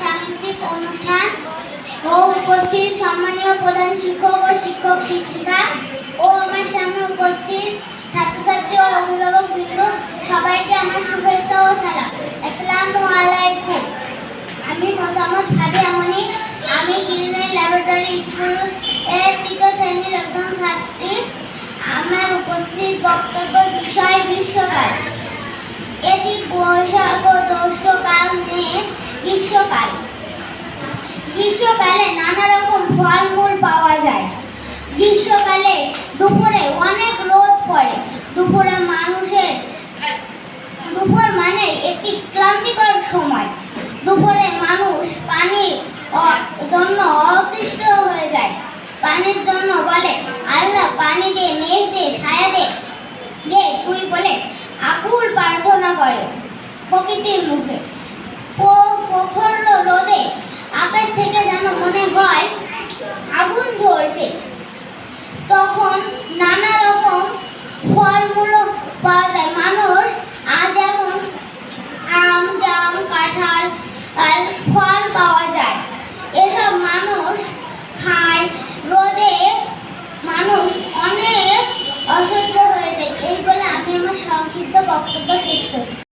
সাংস্কৃতিক অনুষ্ঠান ও উপস্থিত সম্মানীয় প্রধান শিক্ষক ও শিক্ষক শিক্ষিকা ও আমার সামনে উপস্থিত ছাত্রছাত্রী ও অভিভাবক বৃন্দ সবাইকে আমার শুভেচ্ছা ও সালাম। আসসালামু আলাইকুম। আমি মোসাম্মদ হাবি আমনি। আমি গ্রিনের ল্যাবরেটরি স্কুলের তৃতীয় শ্রেণির একজন ছাত্রী। আমার উপস্থিত বক্তব্যের বিষয় গ্রীষ্মকাল এটি বৈশাখ ও জ্যৈষ্ঠ নিয়ে গ্রীষ্মকাল গ্রীষ্মকালে নানা রকম ফলমূল পাওয়া যায়। গ্রীষ্মকালে দুপুরে অনেক রোদ পড়ে। দুপুরে মানুষের, দুপুর মানে একটি ক্লান্তিকর সময়। দুপুরে মানুষ পানির জন্য অতিষ্ঠ হয়ে যায়। পানির জন্য বলে, আল্লাহ পানি দে মেঘ দে ছায়া দে দে তুই বলে, আকুল প্রার্থনা করে প্রকৃতির মুখে। Papa, tá baixando.